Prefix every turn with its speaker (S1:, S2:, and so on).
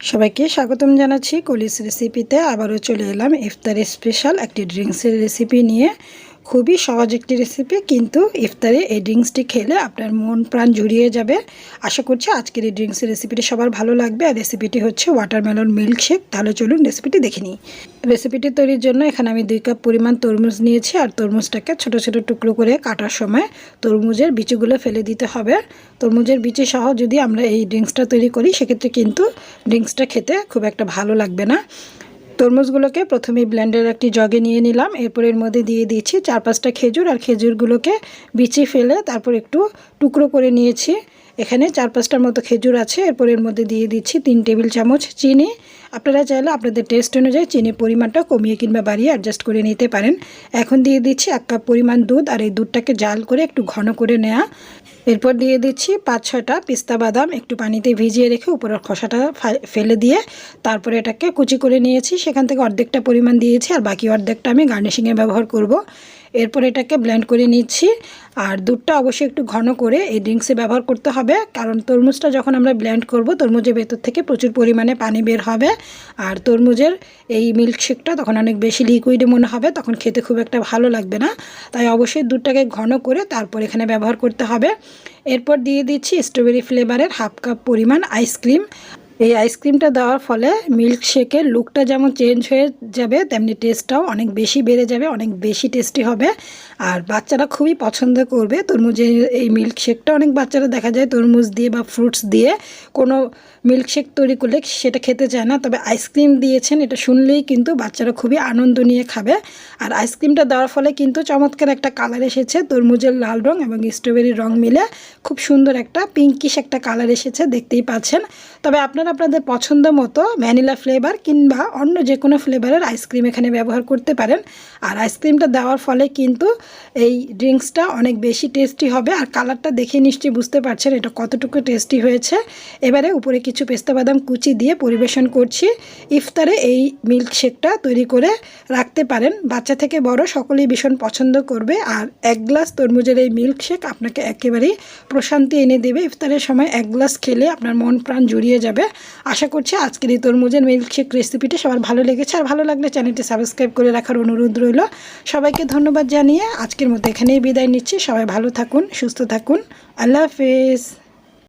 S1: সবাইকে স্বাগতম জানাচ্ছি কলিস রেসিপিতে আবারও চলে এলাম ইফতারের স্পেশাল একটি ড্রিঙ্কসের রেসিপি নিয়ে। খুবই সহজ একটি রেসিপি কিন্তু ইফতারে এই ড্রিঙ্কসটি খেলে আপনার মন প্রাণ জুড়িয়ে যাবে। আশা করছি আজকের এই ড্রিঙ্কসের রেসিপিটি সবার ভালো লাগবে। আর রেসিপিটি হচ্ছে ওয়াটারমেলন মিল্কশেক তাহলে চলুন রেসিপিটি দেখে নিই। রেসিপিটি তৈরির জন্য এখানে আমি দুই কাপ পরিমাণ তরমুজ নিয়েছি। আর তরমুজটাকে ছোট ছোট টুকরো করে কাটার সময় তরমুজের বিচিগুলো ফেলে দিতে হবে। তরমুজের বিচি সহ যদি আমরা এই ড্রিঙ্কসটা তৈরি করি, সেক্ষেত্রে কিন্তু ড্রিঙ্কসটা খেতে খুব একটা ভালো লাগবে না। তরমুজগুলোকে প্রথমে ব্ল্যান্ডের একটি জগে নিয়ে নিলাম। এরপর এর মধ্যে দিয়ে দিয়েছি চার পাঁচটা খেজুর, আর খেজুরগুলোকে বিচি ফেলে তারপর একটু টুকরো করে নিয়েছি। এখানে চার পাঁচটার মতো খেজুর আছে। এরপর এর মধ্যে দিয়ে দিচ্ছি তিন টেবিল চামচ চিনি। আপনারা চাইলে আপনাদের টেস্ট অনুযায়ী চিনির পরিমাণটা কমিয়ে কিংবা বাড়িয়ে অ্যাডজাস্ট করে নিতে পারেন। এখন দিয়ে দিচ্ছি এক কাপ পরিমাণ দুধ আর এই দুধটাকে জাল করে একটু ঘন করে নেওয়া এরপর দিয়ে দিচ্ছি পাঁচ ছটা পিস্তা বাদাম একটু পানিতে ভিজিয়ে রেখে উপরের খোসাটা ফেলে দিয়ে তারপরে এটাকে কুচি করে নিয়েছি। সেখান থেকে অর্ধেকটা পরিমাণ দিয়েছি আর বাকি অর্ধেকটা আমি গার্নিশিংয়ে ব্যবহার করব। এরপর এটাকে ব্লেন্ড করে নিচ্ছি। আর দুধটা অবশ্যই একটু ঘন করে এই ড্রিঙ্কসে ব্যবহার করতে হবে। কারণ তরমুজটা যখন আমরা ব্লেন্ড করব, তরমুজের ভেতর থেকে প্রচুর পরিমাণে পানি বের হবে। আর তরমুজের এই মিল্কশেকটা তখন অনেক বেশি লিকুইডে মনে হবে, তখন খেতে খুব একটা ভালো লাগবে না। তাই অবশ্যই দুধটাকে ঘন করে তারপর এখানে ব্যবহার করতে হবে। এরপর দিয়ে দিচ্ছি স্ট্রবেরি ফ্লেভারের হাফ কাপ পরিমাণ আইসক্রিম এই আইসক্রিমটা দেওয়ার ফলে মিল্ক শেকের লুকটা যেমন চেঞ্জ হয়ে যাবে, তেমনি টেস্টটাও অনেক বেশি বেড়ে যাবে, অনেক বেশি টেস্টি হবে। আর বাচ্চারা খুবই পছন্দ করবে তরমুজের এই মিল্ক শেকটা অনেক বাচ্চারা দেখা যায় তরমুজ দিয়ে বা ফ্রুটস দিয়ে কোনো মিল্কশেক তৈরি করলে সেটা খেতে চায় না। তবে আইসক্রিম দিয়েছেন, এটা শুনলেই কিন্তু বাচ্চারা খুবই আনন্দ নিয়ে খাবে। আর আইসক্রিমটা দেওয়ার ফলে কিন্তু চমৎকার একটা কালার এসেছে, তরমুজের লাল রং এবং স্ট্রবেরির রং মিলে। খুব সুন্দর একটা পিঙ্কিশ একটা কালার এসেছে, দেখতেই পাচ্ছেন। তবে আপনারা আপনাদের পছন্দ মতো ভ্যানিলা ফ্লেভার কিংবা অন্য যে কোনো ফ্লেভারের আইসক্রিম এখানে ব্যবহার করতে পারেন। আর আইসক্রিমটা দেওয়ার ফলে কিন্তু এই ড্রিঙ্কসটা অনেক বেশি টেস্টি হবে। আর কালারটা দেখে নিশ্চয়ই বুঝতে পারছেন এটা কতটুকু টেস্টি হয়েছে। এবারে উপরে কিছু পেস্তা বাদাম কুচি দিয়ে পরিবেশন করছি। ইফতারে এই মিল্কশেকটা তৈরি করে রাখতে পারেন। বাচ্চা থেকে বড় সকলেই ভীষণ পছন্দ করবে। আর এক গ্লাস তরমুজের এই মিল্কশেক আপনাকে একেবারেই প্রশান্তি এনে দেবে। ইফতারের সময় এক গ্লাস খেলে আপনার মন প্রাণ জুড়িয়ে যাবে। আশা করছি আজকের এই তরমুজের মিল্কশেক রেসিপিটা সবার ভালো লেগেছে। আর ভালো লাগলে চ্যানেলটি সাবস্ক্রাইব করে রাখার অনুরোধ রইল। সবাইকে ধন্যবাদ জানিয়ে আজকের মতো এখানেই বিদায় নিচ্ছি। সবাই ভালো থাকুন, সুস্থ থাকুন। আল্লাহ হাফেজ।